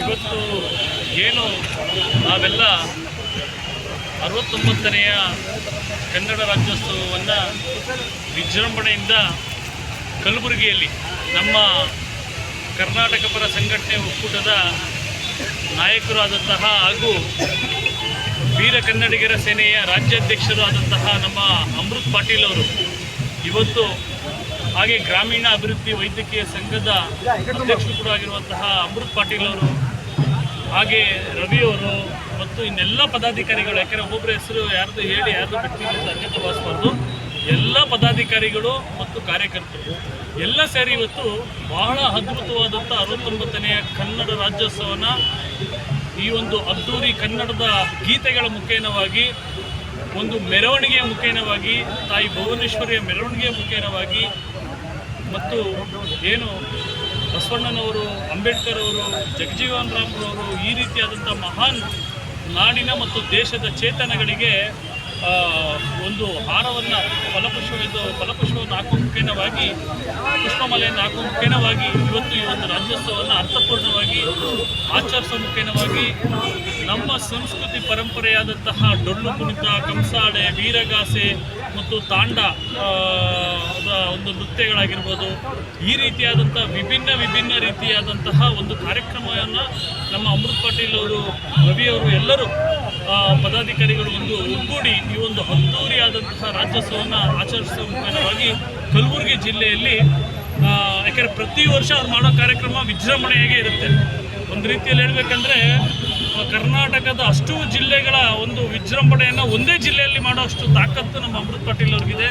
ಇವತ್ತು ಏನು ನಾವೆಲ್ಲ ಅರವತ್ತೊಂಬತ್ತನೆಯ ಕನ್ನಡ ರಾಜ್ಯೋತ್ಸವವನ್ನು ವಿಜೃಂಭಣೆಯಿಂದ ಕಲಬುರಗಿಯಲ್ಲಿ ನಮ್ಮ ಕರ್ನಾಟಕ ಪರ ಸಂಘಟನೆ ಒಕ್ಕೂಟದ ನಾಯಕರಾದಂತಹ ಹಾಗೂ ವೀರ ಕನ್ನಡಿಗರ ಸೇನೆಯ ರಾಜ್ಯಾಧ್ಯಕ್ಷರು ಆದಂತಹ ನಮ್ಮ ಅಮೃತ್ ಪಾಟೀಲ್ ಅವರು ಇವತ್ತು ಹಾಗೆ ಗ್ರಾಮೀಣ ಅಭಿವೃದ್ಧಿ ವೈದ್ಯಕೀಯ ಸಂಘದ ಅಧ್ಯಕ್ಷರು ಕೂಡ ಆಗಿರುವಂತಹ ಅಮೃತ್ ಪಾಟೀಲ್ ಅವರು, ಹಾಗೆ ರವಿ ಅವರು ಮತ್ತು ಇನ್ನೆಲ್ಲ ಪದಾಧಿಕಾರಿಗಳು, ಯಾಕೆಂದರೆ ಒಬ್ಬೊಬ್ಬರ ಹೆಸರು ಯಾರ್ದು ಹೇಳಿ, ಯಾರ್ದು ಅಂತ ಭಾವಿಸಬಾರ್ದು. ಎಲ್ಲ ಪದಾಧಿಕಾರಿಗಳು ಮತ್ತು ಕಾರ್ಯಕರ್ತರು ಎಲ್ಲ ಸೇರಿ ಇವತ್ತು ಬಹಳ ಅದ್ಭುತವಾದಂಥ ಅರವತ್ತೊಂಬತ್ತನೆಯ ಕನ್ನಡ ರಾಜ್ಯೋತ್ಸವನ ಈ ಒಂದು ಅದ್ದೂರಿ ಕನ್ನಡದ ಗೀತೆಗಳ ಮುಖೇನವಾಗಿ, ಒಂದು ಮೆರವಣಿಗೆಯ ಮುಖೇನವಾಗಿ, ತಾಯಿ ಭುವನೇಶ್ವರಿಯ ಮೆರವಣಿಗೆಯ ಮುಖೇನವಾಗಿ ಮತ್ತು ಏನು ಬಸವಣ್ಣನವರು, ಅಂಬೇಡ್ಕರ್ ಅವರು, ಜಗಜೀವನ್ ರಾಮ್ರವರು ಈ ರೀತಿಯಾದಂಥ ಮಹಾನ್ ನಾಡಿನ ಮತ್ತು ದೇಶದ ಚೇತನಗಳಿಗೆ ಒಂದು ಹಾರವನ್ನು ಫಲಪುಷ್ಪವಿದ್ದು ಫಲಪುಷ್ಪವನ್ನು ಹಾಕುವ ಮುಖೇನವಾಗಿ ಪುಷ್ಪಮಾಲೆಯನ್ನು ಹಾಕುವ ಮುಖೇನವಾಗಿ ಇವತ್ತು ಈ ಒಂದು ರಾಜ್ಯೋತ್ಸವವನ್ನು ಅರ್ಥಪೂರ್ಣವಾಗಿ ಆಚರಿಸುವ ಮುಖೇನವಾಗಿ ನಮ್ಮ ಸಂಸ್ಕೃತಿ ಪರಂಪರೆಯಾದಂತಹ ಡೊಳ್ಳು ಕುಣಿತ ಕಂಸಾಳೆ ವೀರಗಾಸೆ ಮತ್ತು ತಾಂಡ ಒಂದು ನೃತ್ಯಗಳಾಗಿರ್ಬೋದು, ಈ ರೀತಿಯಾದಂಥ ವಿಭಿನ್ನ ವಿಭಿನ್ನ ರೀತಿಯಾದಂತಹ ಒಂದು ಕಾರ್ಯಕ್ರಮವನ್ನು ನಮ್ಮ ಅಮೃತ್ ಪಾಟೀಲ್ ಅವರು ರವಿಯವರು ಎಲ್ಲರೂ ಪದಾಧಿಕಾರಿಗಳು ಒಂದು ಒಗ್ಗೂಡಿ ಈ ಒಂದು ಅದ್ದೂರಿಯಾದಂತಹ ರಾಜ್ಯೋತ್ಸವವನ್ನು ಆಚರಿಸುವ ಮುಖ್ಯವಾಗಿ ಕಲಬುರಗಿ ಜಿಲ್ಲೆಯಲ್ಲಿ ಯಾಕೆಂದರೆ ಪ್ರತಿ ವರ್ಷ ಅವ್ರು ಮಾಡೋ ಕಾರ್ಯಕ್ರಮ ವಿಜೃಂಭಣೆಯಾಗೇ ಇರುತ್ತೆ. ಒಂದು ರೀತಿಯಲ್ಲಿ ಹೇಳ್ಬೇಕಂದ್ರೆ ಕರ್ನಾಟಕದ ಅಷ್ಟು ಜಿಲ್ಲೆಗಳ ಒಂದು ವಿಜೃಂಭಣೆಯನ್ನು ಒಂದೇ ಜಿಲ್ಲೆಯಲ್ಲಿ ಮಾಡೋ ಅಷ್ಟು ತಾಕತ್ತು ನಮ್ಮ ಅಮೃತ್ ಪಾಟೀಲ್ ಅವ್ರಿಗಿದೆ.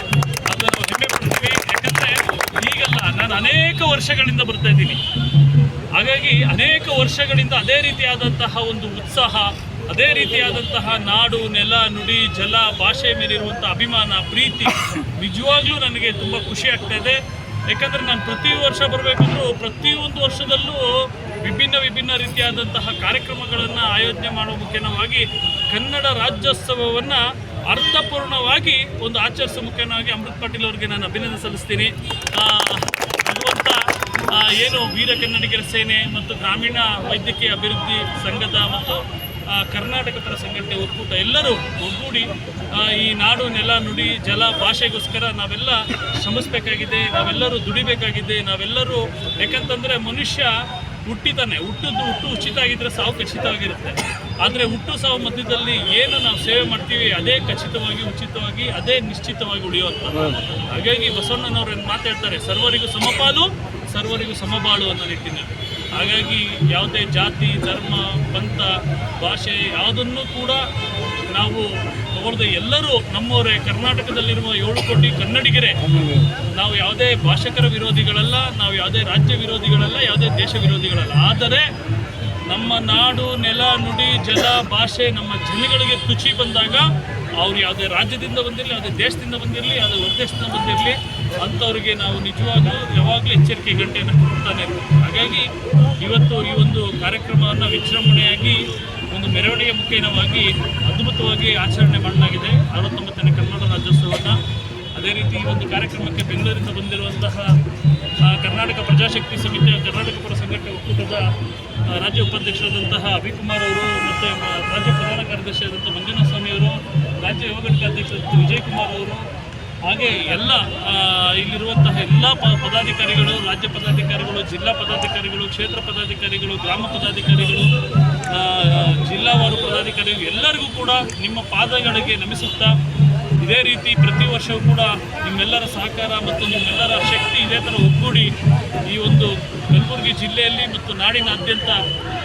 ಅದನ್ನು ಹೆಮ್ಮೆ ಪಡ್ತೀವಿ. ಯಾಕಂದರೆ ಈಗಲ್ಲ ನಾನು ಅನೇಕ ವರ್ಷಗಳಿಂದ ಬರ್ತಾ ಇದ್ದೀನಿ. ಹಾಗಾಗಿ ಅನೇಕ ವರ್ಷಗಳಿಂದ ಅದೇ ರೀತಿಯಾದಂತಹ ಒಂದು ಉತ್ಸಾಹ, ಅದೇ ರೀತಿಯಾದಂತಹ ನಾಡು, ನೆಲ, ನುಡಿ, ಜಲ, ಭಾಷೆ ಮೇಲಿರುವಂಥ ಅಭಿಮಾನ, ಪ್ರೀತಿ ನಿಜವಾಗ್ಲೂ ನನಗೆ ತುಂಬ ಖುಷಿ ಆಗ್ತಾ ಇದೆ. ಯಾಕಂದರೆ ನಾನು ಪ್ರತಿ ವರ್ಷ ಬರಬೇಕಂದ್ರೂ ಪ್ರತಿಯೊಂದು ವರ್ಷದಲ್ಲೂ ವಿಭಿನ್ನ ವಿಭಿನ್ನ ರೀತಿಯಾದಂತಹ ಕಾರ್ಯಕ್ರಮಗಳನ್ನು ಆಯೋಜನೆ ಮಾಡುವ ಮುಖೇನವಾಗಿ ಕನ್ನಡ ರಾಜ್ಯೋತ್ಸವವನ್ನು ಅರ್ಥಪೂರ್ಣವಾಗಿ ಒಂದು ಆಚರಿಸುವ ಮುಖೇನವಾಗಿ ಅಮೃತ್ ಪಾಟೀಲ್ ಅವರಿಗೆ ನಾನು ಅಭಿನಂದನೆ ಸಲ್ಲಿಸ್ತೀನಿ. ಭಗವಂತ ಏನು ವೀರ ಕನ್ನಡಿಗರ ಸೇನೆ ಮತ್ತು ಗ್ರಾಮೀಣ ವೈದ್ಯಕೀಯ ಅಭಿವೃದ್ಧಿ ಸಂಘದ ಮತ್ತು ಕರ್ನಾಟಕ ಪರ ಸಂಘಟನೆ ಒಕ್ಕೂಟ ಎಲ್ಲರೂ ಒಗ್ಗೂಡಿ ಈ ನಾಡು, ನೆಲ, ನುಡಿ, ಜಲ ಭಾಷೆಗೋಸ್ಕರ ನಾವೆಲ್ಲ ಶ್ರಮಿಸಬೇಕಾಗಿದೆ, ನಾವೆಲ್ಲರೂ ದುಡಿಬೇಕಾಗಿದೆ, ನಾವೆಲ್ಲರೂ ಯಾಕಂತಂದರೆ ಮನುಷ್ಯ ಹುಟ್ಟಿತಾನೆ ಹುಟ್ಟಿದ್ದು ಹುಟ್ಟು ಉಚಿತ ಆಗಿದ್ರೆ ಸಾವು ಖಚಿತವಾಗಿರುತ್ತೆ ಆದರೆ ಹುಟ್ಟು ಸಾವು ಮಧ್ಯದಲ್ಲಿ ಏನು ನಾವು ಸೇವೆ ಮಾಡ್ತೀವಿ, ಅದೇ ಖಚಿತವಾಗಿ, ಉಚಿತವಾಗಿ, ಅದೇ ನಿಶ್ಚಿತವಾಗಿ ಉಳಿಯುವಂಥದ್ದು ಹಾಗಾಗಿ ಬಸವಣ್ಣನವರು ಏನು ಮಾತಾಡ್ತಾರೆ ಸರ್ವರಿಗೂ ಸಮಪಾಲು, ಸರ್ವರಿಗೂ ಸಮಬಾಳು ಅನ್ನೋ ನಿಟ್ಟಿನಲ್ಲಿ. ಹಾಗಾಗಿ ಯಾವುದೇ ಜಾತಿ, ಧರ್ಮ, ಪಂಥ, ಭಾಷೆ ಯಾವುದನ್ನು ಕೂಡ ನಾವು ತಗೊಳ್ದೆ ಎಲ್ಲರೂ ನಮ್ಮವರೇ, ಕರ್ನಾಟಕದಲ್ಲಿರುವ ಏಳು ಕೋಟಿ ಕನ್ನಡಿಗರೇ, ನಾವು ಯಾವುದೇ ಭಾಷಕರ ವಿರೋಧಿಗಳಲ್ಲ, ನಾವು ಯಾವುದೇ ರಾಜ್ಯ ವಿರೋಧಿಗಳಲ್ಲ, ಯಾವುದೇ ದೇಶ ವಿರೋಧಿಗಳಲ್ಲ. ಆದರೆ ನಮ್ಮ ನಾಡು, ನೆಲ, ನುಡಿ, ಜಲ, ಭಾಷೆ ನಮ್ಮ ಜನಗಳಿಗೆ ತುಚಿ ಬಂದಾಗ ಅವ್ರು ಯಾವುದೇ ರಾಜ್ಯದಿಂದ ಬಂದಿರಲಿ, ಯಾವುದೇ ದೇಶದಿಂದ ಬಂದಿರಲಿ, ಯಾವುದೇ ಹೊರದೇಶದಿಂದ ಬಂದಿರಲಿ, ಅಂಥವ್ರಿಗೆ ನಾವು ನಿಜವಾಗ್ಲೂ ಯಾವಾಗಲೂ ಎಚ್ಚರಿಕೆ ಗಂಟೆಯನ್ನು ಕೊಡ್ತಾನೆ ಹಾಗಾಗಿ ಇವತ್ತು ಈ ಒಂದು ಕಾರ್ಯಕ್ರಮವನ್ನು ವಿಜೃಂಭಣೆಯಾಗಿ ಒಂದು ಮೆರವಣಿಗೆ ಮುಖೇನವಾಗಿ ಅದ್ಭುತವಾಗಿ ಆಚರಣೆ ಮಾಡಲಾಗಿದೆ. ಅರವತ್ತೊಂಬತ್ತನೇ ಕನ್ನಡ ರಾಜ್ಯೋತ್ಸವವನ್ನು. ಅದೇ ರೀತಿ ಈ ಒಂದು ಕಾರ್ಯಕ್ರಮಕ್ಕೆ ಬೆಂಗಳೂರಿಂದ ಬಂದಿರುವಂತಹ ಕರ್ನಾಟಕ ಪ್ರಜಾಶಕ್ತಿ ಸಮಿತಿಯ ಕರ್ನಾಟಕ ಪರ ಸಂಘಟನೆ ಒಕ್ಕೂಟದ ರಾಜ್ಯ ಉಪಾಧ್ಯಕ್ಷರಾದಂತಹ ಅಭಿಕುಮಾರ್ ಅವರು ಮತ್ತು ರಾಜ್ಯ ಪ್ರಧಾನ ಕಾರ್ಯದರ್ಶಿಯಾದಂಥ ಮಂಜುನಾಥ ಸ್ವಾಮಿ ಅವರು, ರಾಜ್ಯ ಅಧ್ಯಕ್ಷರಾದಂಥ ವಿಜಯ್ ಕುಮಾರ್ ಅವರು ಹಾಗೆ ಎಲ್ಲ ಇಲ್ಲಿರುವಂತಹ ಎಲ್ಲ ಪದಾಧಿಕಾರಿಗಳು, ರಾಜ್ಯ ಪದಾಧಿಕಾರಿಗಳು, ಜಿಲ್ಲಾ ಪದಾಧಿಕಾರಿಗಳು, ಕ್ಷೇತ್ರ ಪದಾಧಿಕಾರಿಗಳು, ಗ್ರಾಮ ಪದಾಧಿಕಾರಿಗಳು ಜಿಲ್ಲಾವಾರು ಪದಾಧಿಕಾರಿಗಳು, ಎಲ್ಲರಿಗೂ ಕೂಡ ನಿಮ್ಮ ಪಾದಗಳಿಗೆ ನಮಿಸುತ್ತಾ ಇದೇ ರೀತಿ ಪ್ರತಿ ವರ್ಷವೂ ಕೂಡ ನಿಮ್ಮೆಲ್ಲರ ಸಹಕಾರ ಮತ್ತು ನಿಮ್ಮೆಲ್ಲರ ಶಕ್ತಿ ಇದೇ ಥರ ಒಗ್ಗೂಡಿ ಈ ಒಂದು ಕಲಬುರಗಿ ಜಿಲ್ಲೆಯಲ್ಲಿ ಮತ್ತು ನಾಡಿನಾದ್ಯಂತ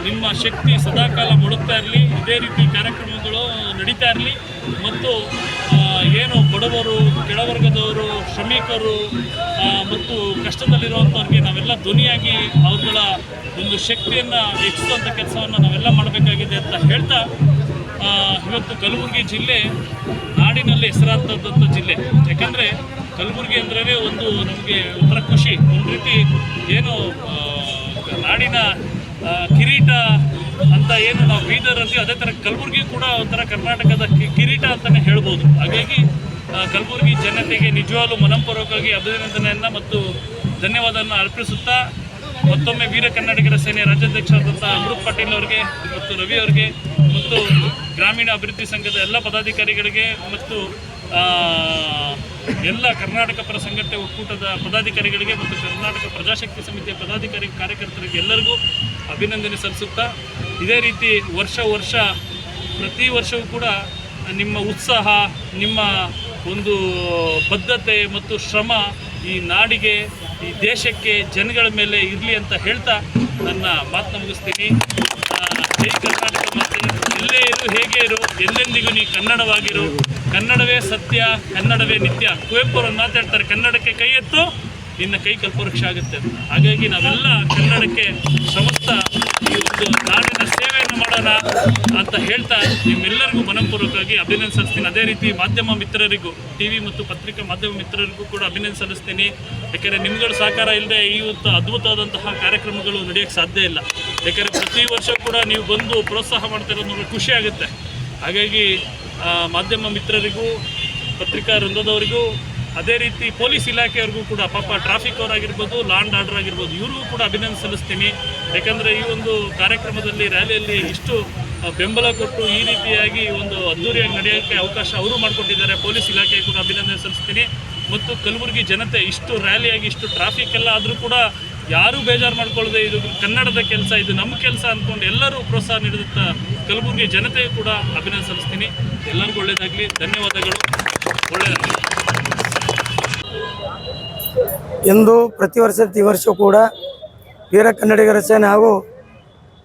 ನಿಮ್ಮ ಶಕ್ತಿ ಸದಾಕಾಲ ಮುಳುಗ್ತಾ ಇರಲಿ. ಇದೇ ರೀತಿ ಕಾರ್ಯಕ್ರಮಗಳು ನಡೀತಾ ಇರಲಿ. ಮತ್ತು ಏನು ಬಡವರು, ಕೆಳವರ್ಗದವರು, ಶ್ರಮಿಕರು ಮತ್ತು ಕಷ್ಟದಲ್ಲಿರುವಂಥವ್ರಿಗೆ ನಾವೆಲ್ಲ ಧ್ವನಿಯಾಗಿ ಅವುಗಳ ಒಂದು ಶಕ್ತಿಯನ್ನು ಹೆಚ್ಚಿಸುವಂಥ ಕೆಲಸವನ್ನು ನಾವೆಲ್ಲ ಮಾಡಬೇಕಾಗಿದೆ ಅಂತ ಹೇಳ್ತಾ ಇವತ್ತು ಕಲಬುರಗಿ ಜಿಲ್ಲೆ ನಾಡಿನಲ್ಲಿ ಹೆಸರಾದಂಥ ಜಿಲ್ಲೆ. ಯಾಕಂದರೆ ಕಲಬುರಗಿ ಅಂದ್ರೆ ಒಂದು ನಮಗೆ ಒಂಥರ ಖುಷಿ, ಒಂದು ರೀತಿ ಏನು ನಾಡಿನ ಕಿರೀಟ ಅಂತ ಏನು ನಾವು ಬೀದರ್ ಅಂತೀವಿ, ಅದೇ ಥರ ಕಲಬುರಗಿ ಕೂಡ ಒಂಥರ ಕರ್ನಾಟಕದ ಕಿರೀಟ ಅಂತಲೇ ಹೇಳ್ಬೋದು. ಹಾಗಾಗಿ ಕಲ್ಬುರ್ಗಿ ಜನತೆಗೆ ನಿಜವಾಗ್ಲೂ ಮನಪೂರ್ವಕವಾಗಿ ಅಭಿನಂದನೆಯನ್ನು ಮತ್ತು ಧನ್ಯವಾದವನ್ನು ಅರ್ಪಿಸುತ್ತಾ, ಮತ್ತೊಮ್ಮೆ ವೀರ ಕನ್ನಡಿಗರ ಸೇನೆ ರಾಜ್ಯಾಧ್ಯಕ್ಷರಾದಂಥ ಅಮೃತ್ ಪಾಟೀಲ್ ಅವರಿಗೆ ಮತ್ತು ರವಿ ಅವರಿಗೆ ಮತ್ತು ಗ್ರಾಮೀಣ ಅಭಿವೃದ್ಧಿ ಸಂಘದ ಎಲ್ಲ ಪದಾಧಿಕಾರಿಗಳಿಗೆ ಮತ್ತು ಎಲ್ಲ ಕರ್ನಾಟಕ ಪರ ಸಂಘಟನೆ ಒಕ್ಕೂಟದ ಪದಾಧಿಕಾರಿಗಳಿಗೆ ಮತ್ತು ಕರ್ನಾಟಕ ಪ್ರಜಾಶಕ್ತಿ ಸಮಿತಿಯ ಪದಾಧಿಕಾರಿ ಕಾರ್ಯಕರ್ತರಿಗೆ ಎಲ್ಲರಿಗೂ ಅಭಿನಂದನೆ ಸಲ್ಲಿಸುತ್ತಾ ಇದೇ ರೀತಿ ವರ್ಷ ವರ್ಷ ಪ್ರತಿ ವರ್ಷವೂ ಕೂಡ ನಿಮ್ಮ ಉತ್ಸಾಹ, ನಿಮ್ಮ ಒಂದು ಬದ್ಧತೆ ಮತ್ತು ಶ್ರಮ ಈ ನಾಡಿಗೆ, ಈ ದೇಶಕ್ಕೆ, ಜನಗಳ ಮೇಲೆ ಇರಲಿ ಅಂತ ಹೇಳ್ತಾ ನನ್ನ ಮಾತನ್ನು ಮುಗಿಸ್ತೀನಿ. ಜೈ ಕರ್ನಾಟಕ ಮತ್ತೆ ಎಲ್ಲೇ ಇರು, ಹೇಗೆ ಇರು ಎಲ್ಲೆಂದಿಗೂ ನೀ ಕನ್ನಡವಾಗಿರು. ಕನ್ನಡವೇ ಸತ್ಯ, ಕನ್ನಡವೇ ನಿತ್ಯ. ಕುವೆಂಪು ಮಾತಾಡ್ತಾರೆ, ಕನ್ನಡಕ್ಕೆ ಕೈ ಎತ್ತು. ನಿನ್ನ ಕೈ ಕಲ್ಪವೃಕ್ಷ ಆಗುತ್ತೆ. ಹಾಗಾಗಿ ನಾವೆಲ್ಲ ಕನ್ನಡಕ್ಕೆ ಸಮಸ್ತ ಈ ಒಂದು ನಾಡಿನ ಸೇವೆಯನ್ನು ಮಾಡೋಣ ಅಂತ ಹೇಳ್ತಾ ನಿಮ್ಮೆಲ್ಲರಿಗೂ ಮನಪೂರ್ವಕವಾಗಿ ಅಭಿನಂದನೆ ಸಲ್ಲಿಸ್ತೀನಿ. ಅದೇ ರೀತಿ ಮಾಧ್ಯಮ ಮಿತ್ರರಿಗೂ ಟಿ ವಿ ಮತ್ತು ಪತ್ರಿಕಾ ಮಾಧ್ಯಮ ಮಿತ್ರರಿಗೂ ಕೂಡ ಅಭಿನಂದನೆ ಸಲ್ಲಿಸ್ತೀನಿ. ಯಾಕೆಂದರೆ ನಿಮ್ಗಳ ಸಹಕಾರ ಇಲ್ಲದೆ ಈ ಒಂದು ಅದ್ಭುತವಾದಂತಹ ಕಾರ್ಯಕ್ರಮಗಳು ನಡೆಯೋಕ್ಕೆ ಸಾಧ್ಯ ಇಲ್ಲ. ಯಾಕೆಂದರೆ ಪ್ರತಿ ವರ್ಷ ಕೂಡ ನೀವು ಬಂದು ಪ್ರೋತ್ಸಾಹ ಮಾಡ್ತಿರೋದು ನಮಗೆ ಖುಷಿ ಆಗುತ್ತೆ. ಹಾಗಾಗಿ ಮಾಧ್ಯಮ ಮಿತ್ರರಿಗೂ, ಪತ್ರಿಕಾ ವೃಂದದವರಿಗೂ ಅದೇ ರೀತಿ ಪೊಲೀಸ್ ಇಲಾಖೆಯವ್ರಿಗೂ ಕೂಡ ಪಾಪ ಟ್ರಾಫಿಕ್ ಅವರಾಗಿರ್ಬೋದು ಲ್ಯಾಂಡ್ ಆರ್ಡರ್ ಆಗಿರ್ಬೋದು, ಇವ್ರಿಗೂ ಕೂಡ ಅಭಿನಂದನೆ ಸಲ್ಲಿಸ್ತೀನಿ. ಯಾಕಂದರೆ ಈ ಒಂದು ಕಾರ್ಯಕ್ರಮದಲ್ಲಿ ರ್ಯಾಲಿಯಲ್ಲಿ ಇಷ್ಟು ಬೆಂಬಲ ಕೊಟ್ಟು ಈ ರೀತಿಯಾಗಿ ಒಂದು ಅದ್ದೂರಿಯಾಗಿ ನಡೆಯೋಕ್ಕೆ ಅವಕಾಶ ಅವರು ಮಾಡಿಕೊಟ್ಟಿದ್ದಾರೆ. ಪೊಲೀಸ್ ಇಲಾಖೆ ಕೂಡ ಅಭಿನಂದನೆ ಸಲ್ಲಿಸ್ತೀನಿ. ಮತ್ತು ಕಲಬುರಗಿ ಜನತೆ ಇಷ್ಟು ರ್ಯಾಲಿಯಾಗಿ ಇಷ್ಟು ಟ್ರಾಫಿಕ್ ಎಲ್ಲ ಆದರೂ ಕೂಡ ಯಾರೂ ಬೇಜಾರು ಮಾಡ್ಕೊಳ್ಳದೆ ಇದು ಕನ್ನಡದ ಕೆಲಸ, ಇದು ನಮ್ಮ ಕೆಲಸ ಅಂದ್ಕೊಂಡು ಎಲ್ಲರೂ ಪ್ರೋತ್ಸಾಹ ನೀಡಿದಂಥ ಕಲಬುರಗಿ ಜನತೆಗೂ ಕೂಡ ಅಭಿನಂದನೆ ಸಲ್ಲಿಸ್ತೀನಿ. ಎಲ್ಲರಿಗೂ ಒಳ್ಳೆಯದಾಗಲಿ ಧನ್ಯವಾದಗಳು. ಒಳ್ಳೆಯದಾಗಲಿ. ಎಂದು ಪ್ರತಿ ವರ್ಷ ಈ ವರ್ಷ ಕೂಡ ವೀರ ಕನ್ನಡಿಗರ ಸೇನೆ ಹಾಗೂ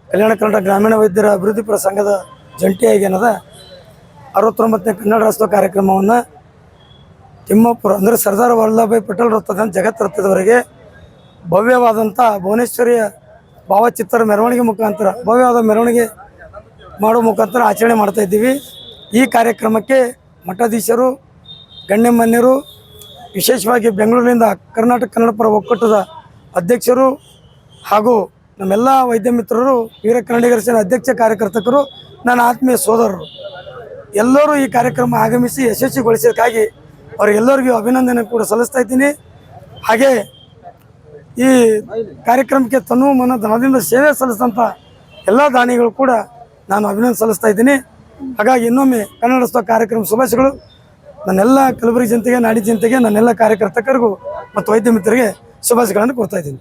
ಕಲ್ಯಾಣ ಕನ್ನಡ ಗ್ರಾಮೀಣ ವೈದ್ಯರ ಅಭಿವೃದ್ಧಿ ಪರ ಸಂಘದ ಜಂಟಿಯಾಗಿ ಏನದ ಅರವತ್ತೊಂಬತ್ತನೇ ಕನ್ನಡ ರಾಷ್ಟ್ರ ಕಾರ್ಯಕ್ರಮವನ್ನು ತಿಮ್ಮಾಪುರ, ಅಂದರೆ ಸರ್ದಾರ್ ವಲ್ಲಭಭಾಯಿ ಪಟೇಲ್ ವೃತ್ತದಿಂದ ಜಗತ್ ವೃತ್ತದವರೆಗೆ ಭವ್ಯವಾದಂಥ ಭುವನೇಶ್ವರಿಯ ಭಾವಚಿತ್ರ ಮೆರವಣಿಗೆ ಮುಖಾಂತರ, ಭವ್ಯವಾದ ಮೆರವಣಿಗೆ ಮಾಡೋ ಮುಖಾಂತರ ಆಚರಣೆ ಮಾಡ್ತಾ ಇದ್ದೀವಿ. ಈ ಕಾರ್ಯಕ್ರಮಕ್ಕೆ ಮಠಾಧೀಶರು, ಗಣ್ಯಮಾನ್ಯರು ವಿಶೇಷವಾಗಿ ಬೆಂಗಳೂರಿನಿಂದ ಕರ್ನಾಟಕ ಕನ್ನಡ ಪರ ಒಕ್ಕೂಟದ ಅಧ್ಯಕ್ಷರು ಹಾಗೂ ನಮ್ಮೆಲ್ಲ ವೈದ್ಯ ಮಿತ್ರರು, ವೀರ ಕನ್ನಡಿಗರ ಸೇನೆ ಅಧ್ಯಕ್ಷ ಕಾರ್ಯಕರ್ತಕರು ನನ್ನ ಆತ್ಮೀಯ ಸೋದರರು. ಎಲ್ಲರೂ ಈ ಕಾರ್ಯಕ್ರಮ ಆಗಮಿಸಿ ಯಶಸ್ವಿಗೊಳಿಸೋದಕ್ಕಾಗಿ ಅವರಿಗೆಲ್ಲರಿಗೂ ಅಭಿನಂದನೆ ಕೂಡ ಸಲ್ಲಿಸ್ತಾ ಇದ್ದೀನಿ. ಹಾಗೆ ಈ ಕಾರ್ಯಕ್ರಮಕ್ಕೆ ತನು ಮನ ಧನದಿಂದ ಸೇವೆ ಸಲ್ಲಿಸಿದಂಥ ಎಲ್ಲ ದಾನಿಗಳು ಕೂಡ ನಾನು ಅಭಿನಂದನೆ ಸಲ್ಲಿಸ್ತಾ ಇದ್ದೀನಿ. ಹಾಗಾಗಿ ಇನ್ನೊಮ್ಮೆ ಕನ್ನಡೋತ್ಸವ ಕಾರ್ಯಕ್ರಮ ಶುಭಾಶಯಗಳು. ನನ್ನೆಲ್ಲ ಕಲಬುರಗಿ ಜನತೆಗೆ ನಾಡಿ ಜನತೆಗೆ ನನ್ನೆಲ್ಲ ಕಾರ್ಯಕರ್ತಕರಿಗೂ ಮತ್ತು ವೈದ್ಯ ಮಿತ್ರರಿಗೆ ಶುಭಾಶಯಗಳನ್ನು ಕೊಡ್ತಾ ಇದ್ದೀನಿ.